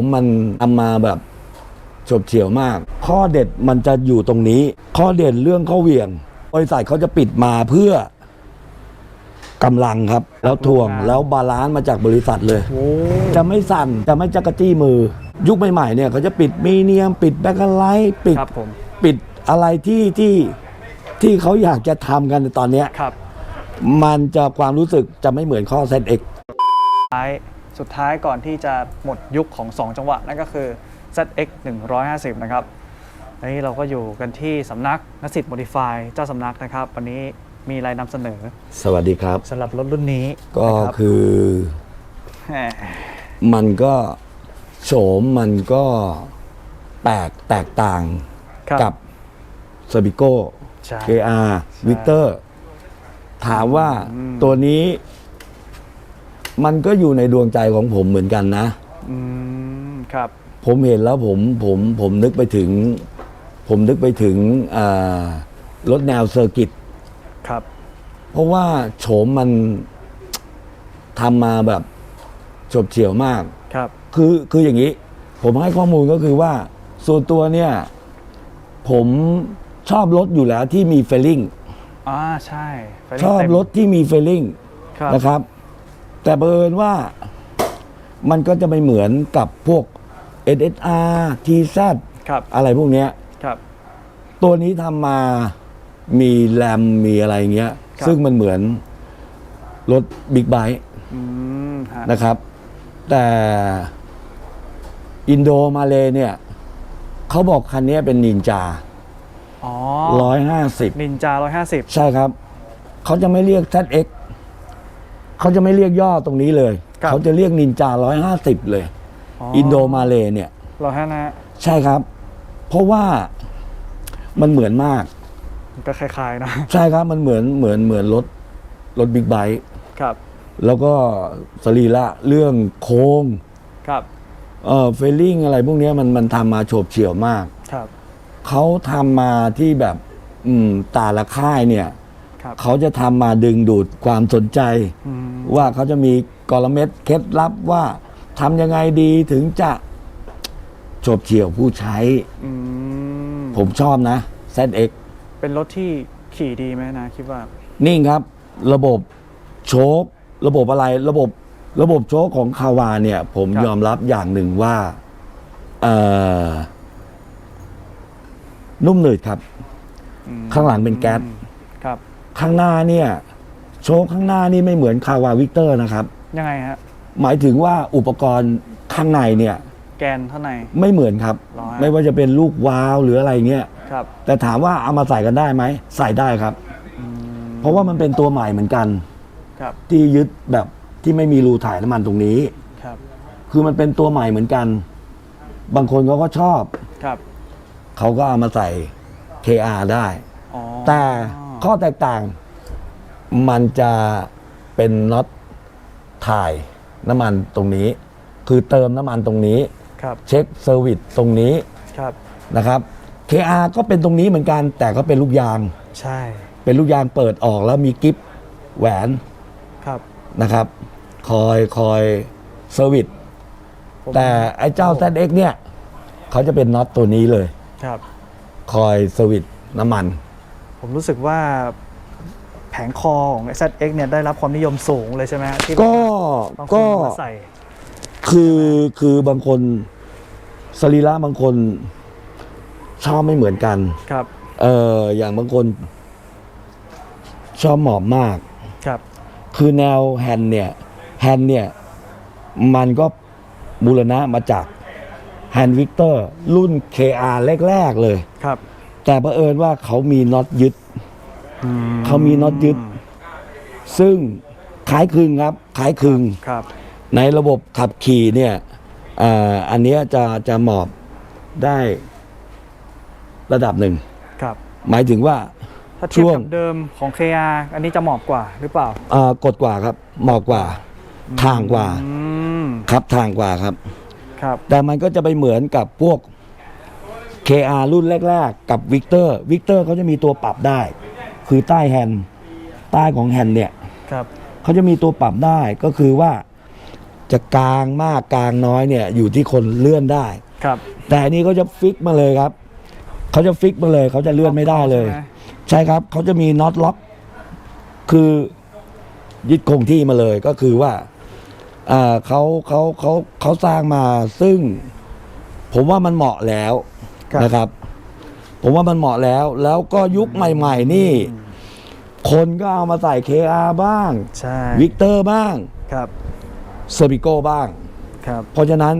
มมันทำมาแบบฉบเฉี่ยวมาก ข้อเด็ดมันจะอยู่ตรงนี้ ข้อเด่นเรื่องข้อเหวี่ยง บริษัทเขาจะปิดมาเพื่อกำลังครับ แล้วทวงแล้วบาลานซ์มาจากบริษัทเลยโอ้จะไม่สั่น จะไม่จักระจี้มือ ยุคใหม่ๆเนี่ยเขาจะปิดมีเนียม ปิดแบ็คไลท์ปิดครับผมปิดอะไรที่ที่ที่เขาอยากจะทำกันในตอนเนี้ยครับ มันจะความรู้สึกจะไม่เหมือนข้อ ZX ท้าย สุดท้ายก่อนที่จะหมดยุคของ 2 จังหวะ นั่นก็คือ ZX 150 นะครับวันนี้เราก็อยู่กันที่สำนักนสิทธิ์โมดิฟายเจ้าสำนักนะครับ วันนี้มีอะไรนำเสนอสวัสดีครับสำหรับรถรุ่นนี้ก็นะครับคือแหมมันก็โฉมมันก็แปลกแตกต่างครับกับซ a บิโก้ใช่ KR วิกเตอร์ถามว่าอืมตัวนี้ มันก็อยู่ในดวงใจของผมเหมือนกันนะ อืมครับ ผมเห็นแล้วผมผมผมนึกไปถึง ผมนึกไปถึงอ่ารถแนวเซอร์กิตครับ เพราะว่าโฉมมันทำมาแบบฉบเฉี่ยวมากครับ คือคืออย่างนี้ ผมให้ข้อมูลก็คือว่า ส่วนตัวเนี่ย ผมชอบรถอยู่แล้วที่มีเฟลลิ่งอ่าใช่ไฟชอบเต็มรถที่มีเฟลลิ่งครับ นะครับ แต่เบิญว่ามันก็จะไม่เหมือนกับพวก SSR TZ ครับ อะไรพวกเนี้ย ครับ ตัวนี้ทำมามีแรมมีอะไรเงี้ย ครับ ซึ่งมันเหมือนรถบิ๊กไบค์อืมฮะนะครับ แต่อินโดมาเลเนี่ยเขาบอกคันนี้เป็นนินจาอ๋อร้อยห้าสิบนินจา150ใช่ครับ เขาจะไม่เรียก ZX เขาจะไม่เรียกย่อตรงนี้เลย ครับ เขาจะเรียกนินจาร้อยห้าสิบเลย อินโดมาเลเนี่ยร้อยห้านะฮะใช่ครับ เพราะว่ามันเหมือนมาก มันก็คล้ายๆนะ ใช่ครับมันเหมือนเหมือนเหมือนรถรถบิ๊กไบค์ครับ แล้วก็สรีระเรื่องโค้งครับ เอ่อเฟลลิ่งอะไรพวกเนี้ยมันมันทำมาโฉบเฉี่ยวมาก ครับ เขาทำมาที่แบบ อืมแตาละค่ายเนี่ย ครับเขาจะทำมาดึงดูดความสนใจ อืม ว่าเขาจะมีกลเม็ดเคล็ดลับว่าทำยังไงดีถึงจะโฉบเฉี่ยวผู้ใช้ อืมผมชอบนะ ZX เป็นรถที่ขี่ดีไหมนะ คิดว่า นิ่งครับ ระบบโชคระบบอะไรระบบระบบโชคของคาวาเนี่ย ผมครับ ยอมรับอย่างหนึ่งว่าเอ่อนุ่มหนืดครับ อืมข้างหลังเป็นแก๊สครับ ข้างหน้าเนี่ยโชคข้างหน้านี่ไม่เหมือนคาวาวิกเตอร์นะครับ ยังไงฮะ หมายถึงว่าอุปกรณ์ข้างในเนี่ยแกนเท่าไหร่ไม่เหมือนครับ หรอฮะ ไม่ว่าจะเป็นลูกวาล์วหรืออะไรเงี้ย ครับ แต่ถามว่าเอามาใส่กันได้ไหม ใส่ได้ครับอืมเพราะว่ามันเป็นตัวใหม่เหมือนกัน ครับ ที่ยึดแบบที่ไม่มีรูถ่ายน้ำมันตรงนี้ ครับ คือมันเป็นตัวใหม่เหมือนกัน บางคนเขาก็ชอบ ครับ เขาก็เอามาใส่ KR ได้ อ๋อแต่ ข้อแตกต่าง มันจะเป็นน็อตถ่ายน้ำมันตรงนี้ คือเติมน้ำมันตรงนี้ ครับเช็คเซอร์วิสตรงนี้ครับนะครับ KR ก็เป็นตรงนี้เหมือนกัน แต่ก็เป็นลูกยาง ใช่เป็นลูกยางเปิดออกแล้วมีกิฟแหวนครับ นะครับ คอยคอยเซอร์วิสผม แต่ไอ้เจ้า ZX เนี่ย เขาจะเป็นน็อตตัวนี้เลย ครับ คอยเซอร์วิสน้ำมัน ผมรู้สึกว่าแผงคอของ ZX เนี่ยได้รับความนิยมสูงเลยใช่ไหมฮะที่ก็บางคนก็ มาใส่ คือคือบางคนสรีระบางคนชอบไม่เหมือนกัน ครับ เอออย่างบางคน ชอบหมอบมาก ครับ คือแนวแฮนด์เนี่ยแฮนด์เนี่ย มันก็บูรณะมาจากแฮนด์วิกเตอร์รุ่น KR แรก ๆ เลย ครับ แต่เผอิญว่าเขามีน็อตยึด เขามีน็อตยึด ซึ่งขายคลึงครับ ขายคลึงครับ ในระบบขับขี่เนี่ยอ่าอันเนี้ยจะจะหมอบได้ระดับหนึ่งครับ หมายถึงว่าถ้าเทียบช่วงกับเดิมของ KR อันนี้จะเหมาะกว่าหรือเปล่าอ่ากดกว่าครับหมอบกว่า ทางกว่าอืมครับทางกว่าครับ ครับ แต่มันก็จะไปเหมือนกับพวก KR รุ่นแรก ๆ กับวิกเตอร์วิกเตอร์เขาจะมีตัวปรับได้ คือใต้แฮนด์ใต้ของแฮนด์เนี่ยครับเขาจะมีตัวปรับได้ก็คือว่าจะกลางมากกลางน้อยเนี่ยอยู่ที่คนเลื่อนได้ ครับ แต่อันนี้เขาจะฟิกมาเลยครับเขาจะฟิกมาเลยเขาจะเลื่อนไม่ได้เลย ใช่หมใช่ครับเขาจะมีน็อตล็อก คือยึดคงที่มาเลยก็คือว่าอ่าเขาเขาเขาเขาสร้างมาซึ่ง ผมว่ามันเหมาะแล้วครับ นะครับ ผมว่ามันเหมาะแล้ว แล้วก็ยุคใหม่ ๆ นี่ คนก็เอามาใส่ KR บ้างใช่วิกเตอร์บ้างครับเซอร์บิโกบ้าง ครับ เพราะฉะนั้น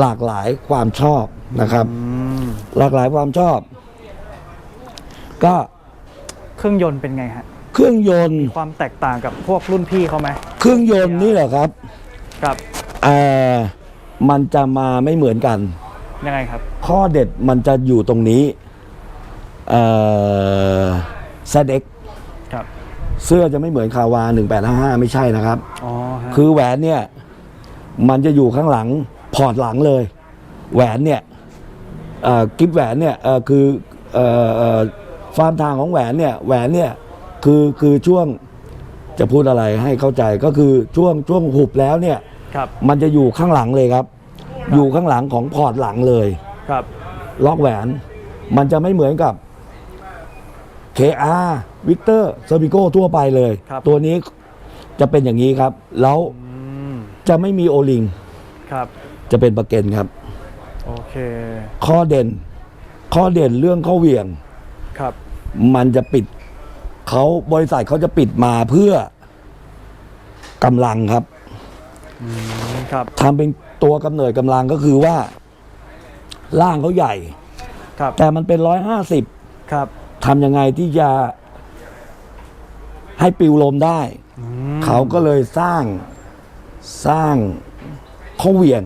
หลากหลายความชอบนะครับ อืมหลากหลายความชอบ ก็เครื่องยนต์เป็นไงฮะ เครื่องยนต์ ความแตกต่างกับพวกรุ่นพี่เขาไหมเครื่องยนต์นี่แหละครับครับเอ่อมันจะมาไม่เหมือนกัน ยังไงครับ ข้อเด็ดมันจะอยู่ตรงนี้เอ่อ ZX ครับ เสื้อจะไม่เหมือนคาวา 1855 ไม่ใช่นะครับ อ๋อฮะคือแหวนเนี่ย มันจะอยู่ข้างหลังพอร์ตหลังเลย แหวนเนี่ยเอ่อกิฟแหวนเนี่ยเอ่อคือเอ่อเอ่อฟาร์มทางของแหวนเนี่ยแหวนเนี่ยคือคือช่วงจะพูดอะไรให้เข้าใจก็คือช่วงช่วงหุบแล้วเนี่ย ครับ มันจะอยู่ข้างหลังเลยครับ อยู่ข้างหลังของพอร์ตหลังเลย ครับล็อกแหวน มันจะไม่เหมือนกับ KR วิกเตอร์เซอร์บิโกทั่วไปเลย ครับ ตัวนี้จะเป็นอย่างนี้ครับ แล้วอืมจะไม่มีโอลิง ครับจะเป็นประเก็นครับ โอเคข้อเด่น ข้อเด่นเรื่องข้อเหวี่ยง ครับมันจะปิดเขาบริษัทเขาจะปิดมาเพื่อกำลังครับ อืมครับทำเป็นตัวกำเนิดกำลังก็คือว่า ร่างเขาใหญ่ ครับแต่มันเป็นร้อยห้าสิบครับทำยังไงที่จะให้ปิวลมได้ อืมเขาก็เลยสร้างสร้างข้อเหวี่ยง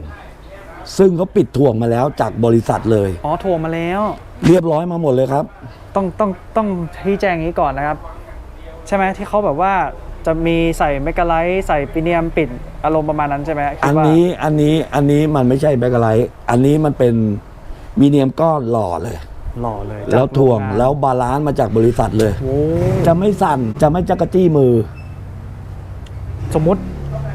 ซึ่งเขาปิดถ่วงมาแล้วจากบริษัทเลย อ๋อโทรมาแล้ว เรียบร้อยมาหมดเลยครับ ต้องต้องต้องที่แจ้งอย่างนี้ก่อนนะครับ ใช่ไหมที่เขาแบบว่าจะมีใส่เมกะไลท์ใส่ปีเนียมปิดอารมณ์ประมาณนั้นใช่ไหมคิอัดนว่านี้อันนี้อันนี้มันไม่ใช่แบคไลท์อันนี้มันเป็น มีเนียมก้อนหล่อเลย หล่อเลยแล้วจากถ่วงโรงานแล้วบาลานซ์มาจากบริษัทเลย โอ้จะไม่สั่นจะไม่จักระจี้มือ สมมุติ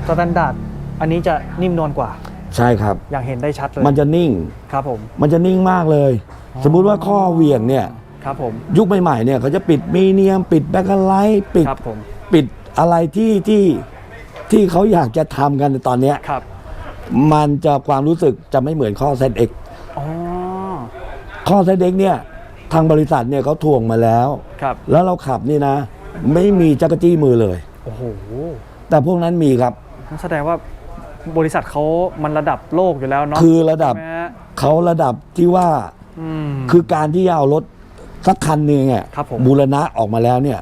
สแตนดาร์ดอันนี้จะนิ่มนวลกว่า ใช่ครับ อย่างเห็นได้ชัดเลย มันจะนิ่งครับผม มันจะนิ่งมากเลยอ๋อสมมุติว่าข้อเหวี่ยงเนี่ยครับผมยุคใหม่ๆเนี่ยเขาจะปิดมีเนียม ปิดแบคไลท์ปิดครับผมปิดอะไรที่ที่ที่เขาอยากจะทำกันในตอนเนี้ยครับ มันจะความรู้สึกจะไม่เหมือนข้อ ZX อ๋อ ข้อ ZX เนี่ยทางบริษัทเนี่ยเขาถ่วงมาแล้ว ครับแล้วเราขับนี่นะ ไม่มีจักรจี้มือเลย โอ้โหแต่พวกนั้นมีครับนั่นแสดงว่าบริษัทเขามันระดับโลกอยู่แล้วเนาะคือระดับ ใช่ไหมฮะเขาระดับที่ว่าอืม คือการที่จะเอารถสักคันหนึ่งอะครับผม บูรณะออกมาแล้วเนี่ย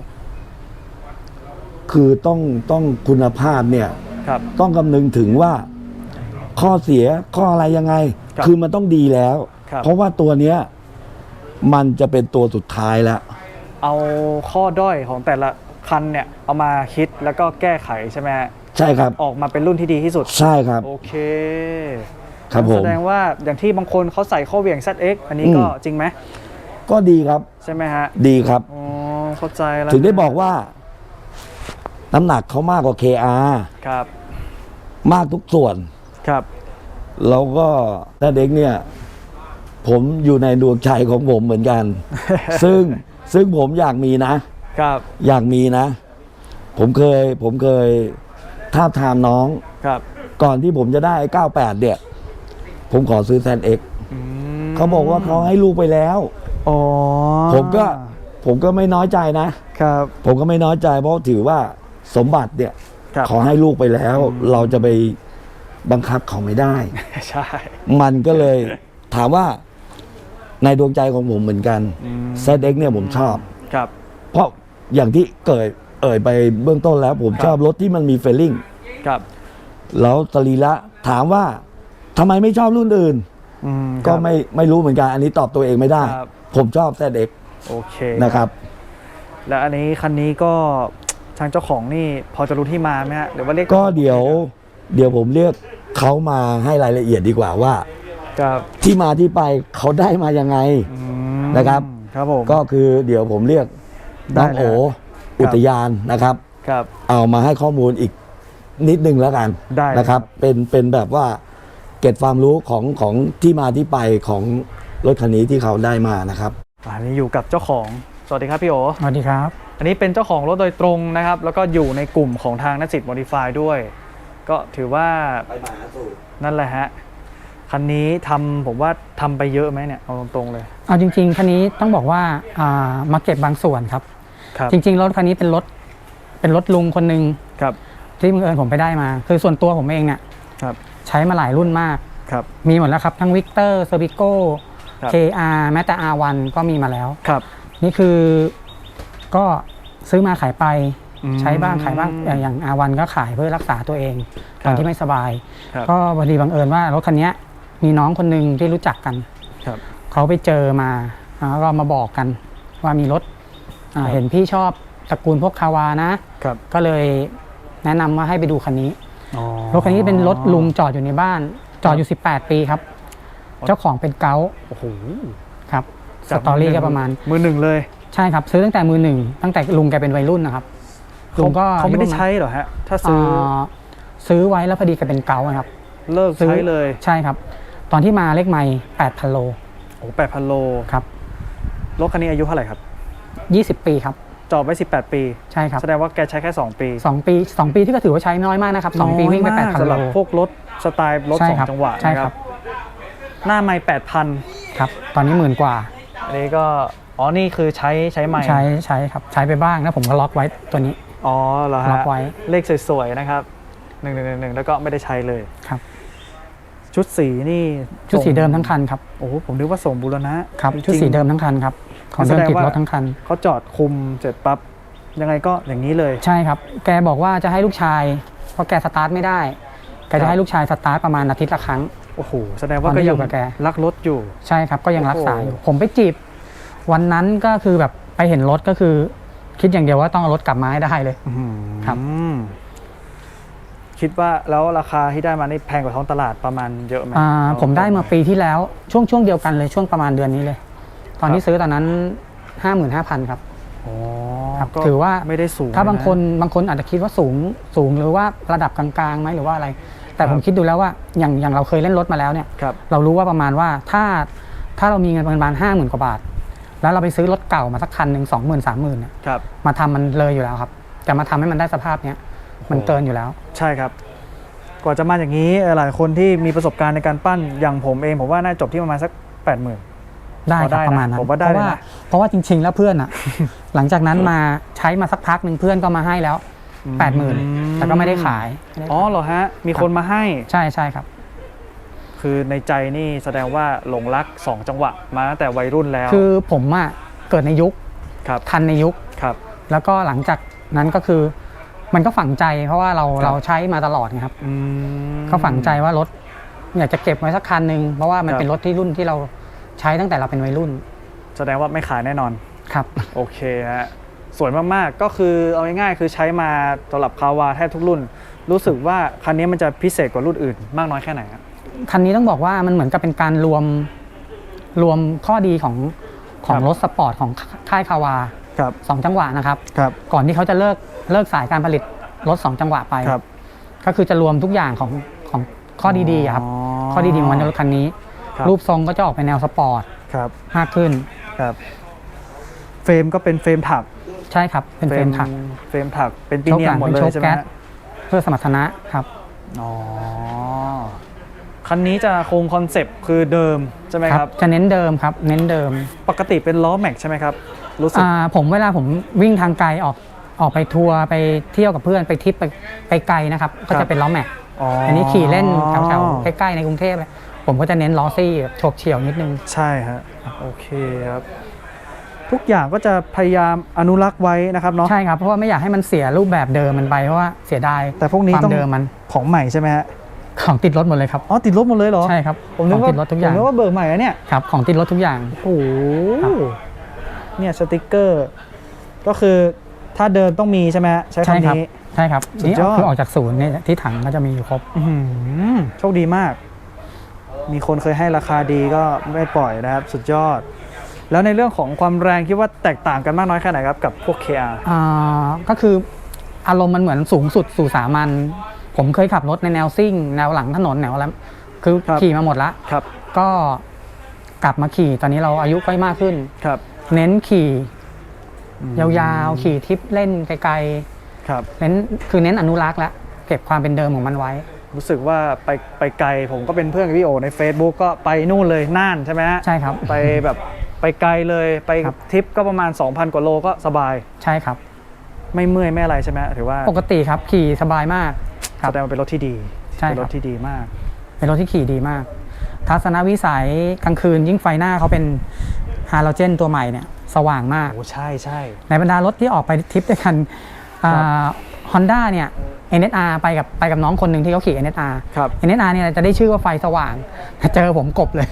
คือต้องต้องคุณภาพเนี่ย ครับ ต้องคำนึงถึงว่าข้อเสียข้ออะไรยังไงครับคือมันต้องดีแล้วครับ เพราะว่าตัวเนี้ยมันจะเป็นตัวสุดท้ายแล้ว เอาข้อด้อยของแต่ละคันเนี่ยเอามาคิดแล้วก็แก้ไขใช่ไหมฮะใช่ครับ ออกมาเป็นรุ่นที่ดีที่สุด ใช่ครับ โอเคครับผแสมดงว่าอย่างที่บางคนเขาใส่ข้อเหวี่ยง ZX อันนี้ก็อืม จริงไหมก็ดีครับ ใช่ไหมฮะดีครับ อ๋อเข้าใจแล้วถึงได้บอกว่า น้ำหนักเขามากกว่า KR ครับมากทุกส่วน ครับ แล้วก็ถ้าเด็กเนี่ย ผมอยู่ในดวงใจของผมเหมือนกัน ซึ่งซึ่งผมอยากมีนะ ครับ อยากมีนะ ผมเคยผมเคยท้าบทามน้อง ครับ ก่อนที่ผมจะได้ไอ้98 เนี่ย ผมขอซื้อแซนเอ็กอืมเขาบอกว่าเขาให้ลูกไปแล้ว อ๋อผมก็ผมก็ไม่น้อยใจนะ ครับผมก็ไม่น้อยใจเพราะถือว่าสมบัติเนี่ย ครับ ขอให้ลูกไปแล้ว เราจะไปบังคับเขาไม่ได้ ใช่ มันก็เลยถามว่า ในดวงใจของผมเหมือนกันอืมเซตเอ็กเนี่ยผมชอบ ครับ เพราะอย่างที่เกิดเอ่ยไปเบื้องต้นแล้วผมครับชอบรถที่มันมีเฟลลิ่งครับ แล้วสรีระถามว่าทำไมไม่ชอบรุ่นอื่นอืมก็ครับไม่ไม่รู้เหมือนกัน อันนี้ตอบตัวเองไม่ได้ครับผมชอบเซตเอ็กโอเคนะครับ แล้วอันนี้คันนี้ก็ทางเจ้าของนี่พอจะรู้ที่มาไหมฮะหรือว่าเรียกก็เดี๋ยว เดี๋ยวผมเรียกเขามาให้รายละเอียดดีกว่าว่า ครับที่มาที่ไปเขาได้มายังไงอืมนะครับ ครับผมก็คือเดี๋ยวผมเรียกน้องได้เลยโอครับอุทยานนะครับครับ เอามาให้ข้อมูลอีกนิดนึงแล้วกันได้นะครับ เป็นเป็นแบบว่าเก็บความรู้ของของที่มาที่ไปของรถคันนี้ที่เขาได้มานะครับอันนี้อยู่กับเจ้าของสวัสดีครับพี่โอสวัสดีครับ อันนี้เป็นเจ้าของรถโดยตรงนะครับ แล้วก็อยู่ในกลุ่มของทางนักจิตโมดิฟายด้วย ก็ถือว่าไปมาสู่นั่นแหละฮะ คันนี้ทำผมว่าทำไปเยอะไหมเนี่ยเอาตรงๆเลย เอาจริง ๆ คันนี้ต้องบอกว่าอ่ามาเก็บบางส่วนครับ ครับจริง ๆ รถคันนี้เป็นรถเป็นรถลุงคนหนึ่งครับที่บังเอิญผมไปได้มา คือส่วนตัวผมเองเนี่ยครับใช้มาหลายรุ่นมาก ครับ มีหมดแล้วครับ ทั้งวิกเตอร์เซอร์บิโก้ ครับ KR แม้แต่ R1 ก็มีมาแล้ว ครับนี่คือก็ซื้อมาขายไป อืม ใช้บ้างขายบ้างอย่างอย่าง R1 ก็ขายเพื่อรักษาตัวเองคตรับอนที่ไม่สบาย ครับ ก็พอดีบังเอิญว่ารถคันเนี้ย มีน้องคนหนึ่งที่รู้จักกันครับ เขาไปเจอมาแล้วก็มาบอกกันว่ามีรถอ่าครับเห็นพี่ชอบตระกูลพวกคาวานะครับก็เลยแนะนำว่าให้ไปดูคันนี้อ๋อรถคันนี้เป็นรถลุงจอดอยู่ในบ้าน จอดอยู่ 18 ปีครับ เจ้าของเป็นเกาต์โอ้โหครับสจากตอรี่มืหก็นึ่งประมาณ มือหนึ่งเลย ใช่ครับ ซื้อตั้งแต่มือหนึ่งตั้งแต่ลุงแกเป็นวัยรุ่นนะครับลุงก็เขาไม่ได้อายุประณใช้เหรอฮะ ถ้าซื้อาซื้อไว้แล้วพอดีแกเป็นเกาต์นะครับ เลิกซื้อใช้เลยใช่ครับ ตอนที่มาเลขไม่8,000โลโอ้แปดพันโลครับรถคันนี้อายุเท่าไหร่ครับ20ปีครับจอดไว้ 18 ปีใช่ครับแสดงว่าแกใช้แค่ 2 ปีสองปีสองปีที่ก็ถือว่าใช้น้อยมากนะครับสองปีวิ่งไปน้อยแปดมากพันสำหโลรับพวกรถสไตล์รถใช่สองครับจังหวะใช่นะคครัรับบหน้าไม่แปดพันครับ ตอนนี้หมื่นกว่า อันนี้ก็ อ๋อ นี่คือใช้ใช้ใหม่ใช้ใช้ครับ ใช้ไปบ้างแล้วผมก็ล็อกไว้ตัวนี้ อ๋อเหรอล็ฮะอกไว้เลขสวยๆนะครับหนึ่งหนึ่งหนึ่งแล้วก็ไม่ได้ใช้เลยครับ ชุดสีนี่ชุดสีเดิมทั้งคันครับโอ้โหผมนึกว่าส่งบูรณะครับจริงๆชุดสีเดิมทั้งคันครับของแสเดิมดงติดว่ารถทั้งคันเขาจอดคุมเสร็จปั๊บยังไงก็อย่างนี้เลยใช่ครับ แกบอกว่าจะให้ลูกชายเพราะแกสตาร์ทไม่ได้แกครัจะบให้ลูกชายสตาร์ทประมาณอาทิตย์ละครั้งโอ้โหแสดงว่าตอนก็ที่ยังอยู่กับแกรักรถอยู่ ใช่ครับก็ยังรักษาโอ้โหอยู่ผมไปจีบ วันนั้นก็คือแบบไปเห็นรถก็คือ คิดอย่างเดียวว่าต้องเอารถกลับมาให้ได้เลยครับอืม คิดว่าแล้วราคาที่ได้มานี่แพงกว่าท้องตลาดประมาณเยอะไหมอ่าเอผมได้มาปีที่แล้วช่วงช่วงเดียวกันเลยช่วงประมาณเดือนนี้เลย ตอนที่ซื้อตอนนั้น 55,000ครับอ๋อครับก็ถือว่าไม่ได้สูง ถ้าบางะคนบางคนอาจจะคิดว่าสูงสูงหรือว่าระดับกลางๆไหมหรือว่าอะไร แต่ผมครับคิดดูแล้วว่าอย่างอย่างเราเคยเล่นรถมาแล้วเนี่ยครับเรารู้ว่าประมาณว่าถ้าถ้าเรามีเงินประมาณห้าหมื่นกว่าบาท แล้วเราไปซื้อรถเก่ามาสักคันหนึ่งสองหมื่นสามหมื่นเนี่ยครับมาทำมันเลยอยู่แล้วครับ แต่มาทำให้มันได้สภาพเนี้ย มันเกินอยู่แล้ว ใช่ครับ กว่าจะมาอย่างนี้เอ่อหลายคนที่มีประสบการณ์ในการปั้นอย่างผมเอง ผมว่าน่าจบที่ประมาณสัก 8 0,000 ได้พอคได้รับนะประมาณนั้นผมว่าได้เพราะเลยว่านะ เพราะว่าจริง ๆ แล้วเพื่อนอะหลังจากนั้นมาใช้มาสักพักหนึ่งเพื่อนก็มาให้แล้วแปดหมื่นแต่ก็ไม่ได้ขายไม่ได้อ๋อเหรอฮะ มีคนมาให้ ใช่ใช่ครับ คือในใจนี่แสดงว่าหลงรัก 2 จังหวะ มาตั้งแต่วัยรุ่นแล้วคือผมอะเกิดในยุคครับทันในยุค ครับ แล้วก็หลังจากนั้นก็คือ มันก็ฝังใจเพราะว่าเราครับเราใช้มาตลอดไงครับอืมก็ฝังใจว่ารถอยากจะเก็บไว้สักคันหนึ่งเพราะว่ามันครับเป็นรถที่รุ่นที่เราใช้ตั้งแต่เราเป็นวัยรุ่น แสดงว่าไม่ขายแน่นอนครับ โอเคฮะสวยมากๆก็คือเอาง่ายๆคือใช้มาสำหรับคาวาแทบทุกรุ่น รู้สึกว่าคันนี้มันจะพิเศษกว่ารุ่นอื่น มากน้อยแค่ไหนครับคันนี้ต้องบอกว่ามันเหมือนกับเป็นการรวมรวมข้อดีของของครับรถสปอร์ตของค่ายคาวา ครับสองจังหวะนะครับ ครับก่อนที่เขาจะเลิกเลิกสายการผลิตรถสองจังหวะไป ครับ ก็คือจะรวมทุกอย่างของของข้อดีๆอะครับข้อดีๆของมันในรถคันนี้ ครับ รูปทรงก็จะออกไปแนวสปอร์ตครับมากขึ้น ครับเฟรมก็เป็นเฟรมถักใช่ครับ เป็นเฟรมถัก เฟรมถักเป็นปีเนียมโชคหลังหมดเลเป็นโชยคใช่ไหมแก๊ส ฮะเพื่อสมรรถนะครับ อ๋อคันนี้จะคงคอนเซปต์คือเดิมใช่ไหมครับ จะเน้นเดิมครับ เน้นเดิม ปกติเป็นล้อแม็กใช่ไหมครับ รู้สึกอ่าผมเวลาผมวิ่งทางไกลออกออกไปทัวร์ไปเที่ยวกับเพื่อนไปทริปไปไปไกลนะครับก็จะเป็นล้อแม็กอ๋ออัอันนี้ขี่เล่นแถวๆใกล้ๆในกรุงเทพเลยผมก็จะเน้นล้อซี่แบบโฉบเฉี่ยวนิดนึง ใช่ฮะโอเคครับทุกอย่างก็จะพยายามอนุรักษ์ไว้นะครับเนาะใช่ครับเพราะว่าไม่อยากให้มันเสียรูปแบบเดิมมันไปเพราะว่าเสียดายแต่พวกนี้ความต้องเดิมมันของใหม่ใช่ไหมฮะของติดรถหมดเลยครับอ๋อติดรถหมดเลยเหรอใช่ครับผมนึขกองว่าติดรถทุกอย่างผมนึกว่าเบิกใหม่อะเนี่ยครับของติดรถทุกอย่างโอ้โหครับ เนี่ยสติกเกอร์ ก็คือถ้าเดินต้องมีใช่ไหมฮะใช้ใช่คำครับ นี้ ใช่ครับสุดนี่ยอด คือออกจากศูนย์เนี่ยที่ถังก็จะมีอยู่ครบ อื้อหือโชคดีมาก มีคนเคยให้ราคาดีก็ไม่ปล่อยนะครับ สุดยอด แล้วในเรื่องของความแรงคิดว่าแตกต่างกันมากน้อยแค่ไหนครับ กับพวก KR อ่าก็คืออารมณ์มันเหมือนสูงสุดสู่สามัญผมเคยขับรถในแนวซิ่ง แนวหลังถนนแนวแล้วคือครับ ขี่มาหมดละ ครับ ก็กลับมาขี่ตอนนี้เราอายุก็มากขึ้น ครับ เน้นขี่ยาวๆ ขี่ทริปเล่นไกลครับๆเน้นคือเน้นอนุรักษ์และเก็บความเป็นเดิมของมันไว้ รู้สึกว่าไปไปไกลผมก็เป็นเพื่อนกับพี่โอใน Facebook ก็ไปนู่นเลยน่านใช่ไหมฮะใช่ครับ ไปแบบไปไกลเลยไปครับ ทริปก็ประมาณ 2,000 กว่าโลก็สบาย ใช่ครับ ไม่เมื่อยไม่อะไรใช่ไหมถือว่าปกติครับขี่สบายมาก ครัแสบดงว่าเป็นรถที่ดีใช่เป็นครรับถที่ดีมาก เป็นรถที่ขี่ดีมาก ทัศนวิสัยกลางคืนยิ่งไฟหน้าเขาเป็น ฮาโลเจนตัวใหม่เนี่ยสว่างมาก โอ้ใช่ใช่ในบรรดารถที่ออกไปทริปด้วยกันฮอนด้าเนี่ย NSR ไปกับไปกับน้องคนหนึ่งที่เขาขี่ NSR ครับ NSR เนี่ยจะได้ชื่อว่าไฟสว่างแต่เจอผมกบเลย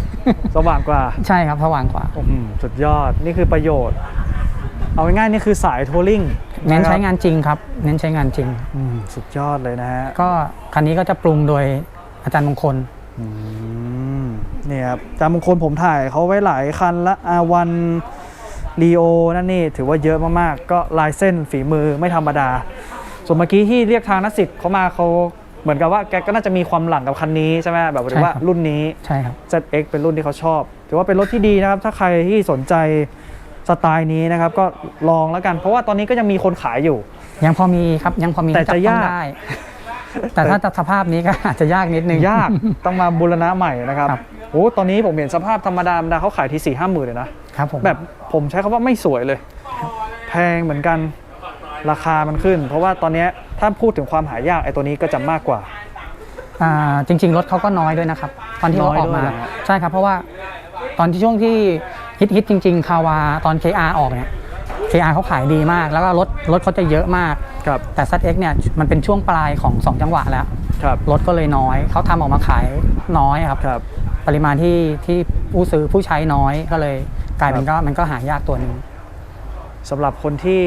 สว่างกว่า ใช่ครับสว่างกว่าอืมสุดยอดนี่คือประโยชน์ เอาง่ายๆนี่คือสายทัวริงเน้นใช้ะครับงานจริงครับ เน้นใช้งานจริงอืมสุดยอดเลยนะฮะก็คันนี้ก็จะปรุงโดยอาจารย์มงคลอืมเนี่ยครับจามงคลผมถ่ายเขาไว้หลายคันละอาวันลีโอนั่นนี่ถือว่าเยอะมากๆ ก็ลายเส้นฝีมือไม่ธรรมดา ส่วนเมื่อกี้ที่เรียกทางนักสิทธิ์เขามาเขาเหมือนกับว่าแกก็น่าจะมีความหลังกับคันนี้ใช่ไหมแบบหรือว่าใช่ครับรุ่นนี้ ใช่ครับ ZX เป็นรุ่นที่เขาชอบ ถือว่าเป็นรถที่ดีนะครับ ถ้าใครที่สนใจสไตล์นี้นะครับ ก็ลองแล้วกัน เพราะว่าตอนนี้ก็ยังมีคนขายอยู่ ยังพอมีครับยังพอมีแต่ที่จะบต้องยากได้ แต่ถ้าสภาพนี้ก็อาจจะยากนิดนึง ยากต้องมาบูรณะใหม่นะครับครับโอ้ตอนนี้ผมเห็นสภาพธรรมดาธรรมดาเขาขายที่สี่ห้าหมื่นเลยนะครับผม แบบผมใช้คำว่าไม่สวยเลย แพงเหมือนกันราคามันขึ้น เพราะว่าตอนเนี้ยถ้าพูดถึงความหายากไอ้ตัวนี้ก็จะมากกว่า อ่าจริง ๆ รถเขาก็น้อยด้วยนะครับ ตอนที่เขาน้อยออกด้วยมาเหรอฮะ ใช่ครับ เพราะว่าตอนที่ช่วงที่ฮิตฮิตจริง ๆ คาวาตอน KR ออกเนี่ย KR เขาขายดีมาก แล้วก็รถรถเขาจะเยอะมาก ครับแต่ ZX เนี่ยมันเป็นช่วงปลายของ 2 จังหวะแล้วครับรถก็เลยน้อย เขาทำออกมาขายน้อยครับ ครับ ปริมาณที่ที่ผู้ซื้อผู้ใช้น้อยก็เลยกลายเป็นครับก็มันก็หายากตัวหนึง สำหรับคนที่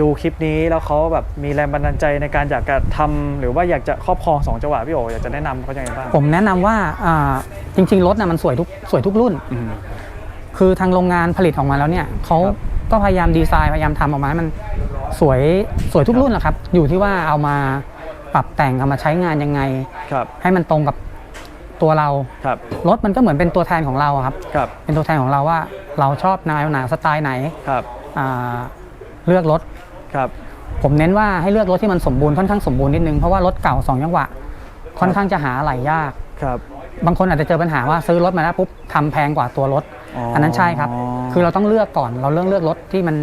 ดูคลิปนี้แล้วเขาแบบมีแรงบันดาลใจในการอยากจะทำหรือว่าอยากจะครอบครองสองจังหวะพี่โออยากจะแนะนำเขายังไงบ้างผมแนะนำว่าอ่าจริง ๆ รถน่ะมันสวยทุกสวยทุกรุ่น อืม คือทางโรงงานผลิตออกมาแล้วเนี่ยเขาครับ ก็พยายามดีไซน์พยายามทำออกมาให้มัน สวยสวยทุกรุ่นแหละครับ อยู่ที่ว่าเอามาปรับแต่งเอามาใช้งานยังไง ครับ ให้มันตรงกับตัวเรา ครับ รถมันก็เหมือนเป็นตัวแทนของเราอะครับ ครับ เป็นตัวแทนของเราว่าเราชอบแนวไหนสไตล์ไหนครับ อ่าเลือกรถ ครับ ผมเน้นว่าให้เลือกรถที่มันสมบูรณ์ค่อนข้างสมบูรณ์นิดนึง เพราะว่ารถเก่าสองจังหวะค่อนข้างจะหาอะไหล่ยาก ครับ บางคนอาจจะเจอปัญหาว่าซื้อรถมาแล้วปุ๊บทำแพงกว่าตัวรถ อ๋ออัอันนั้นใช่ครับ คือเราต้องเลือกก่อนเราเลือกเลือกรถที่มัน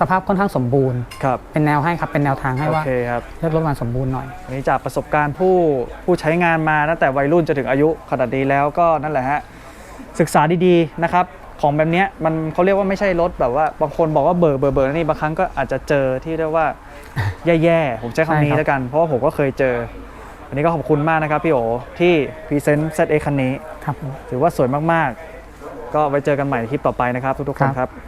สภาพค่อนข้างสมบูรณ์ ครับ เป็นแนวให้ครับ เป็นแนวทางให้โอว่าเคครับ เลือกรถมันสมบูรณ์หน่อย วันนี้จากประสบการณ์ผู้ผู้ใช้งานมาตั้งแต่วัยรุ่นจนถึงอายุขนาดนี้แล้วก็นั่นแหละฮะศึกษาดีๆนะครับ ของแบบเนี้ยมันเขาเรียกว่าไม่ใช่รถแบบว่าบางคนบอกว่าเบอร์เบอร์เบอร์นี่บางครั้งก็อาจจะเจอที่เรียกว่า แย่ๆผมใช้คำนี้ใช่ครับ แล้วกัน เพราะว่าผมก็เคยเจอวันนี้ก็ขอบคุณมากนะครับพี่โอที่พรีเซนต์ ZX คันนี้ ครับผม ถือว่าสวยมากๆ ก็ไว้เจอกันใหม่ในคลิปต่อไปนะครับทุกๆคนครับครับ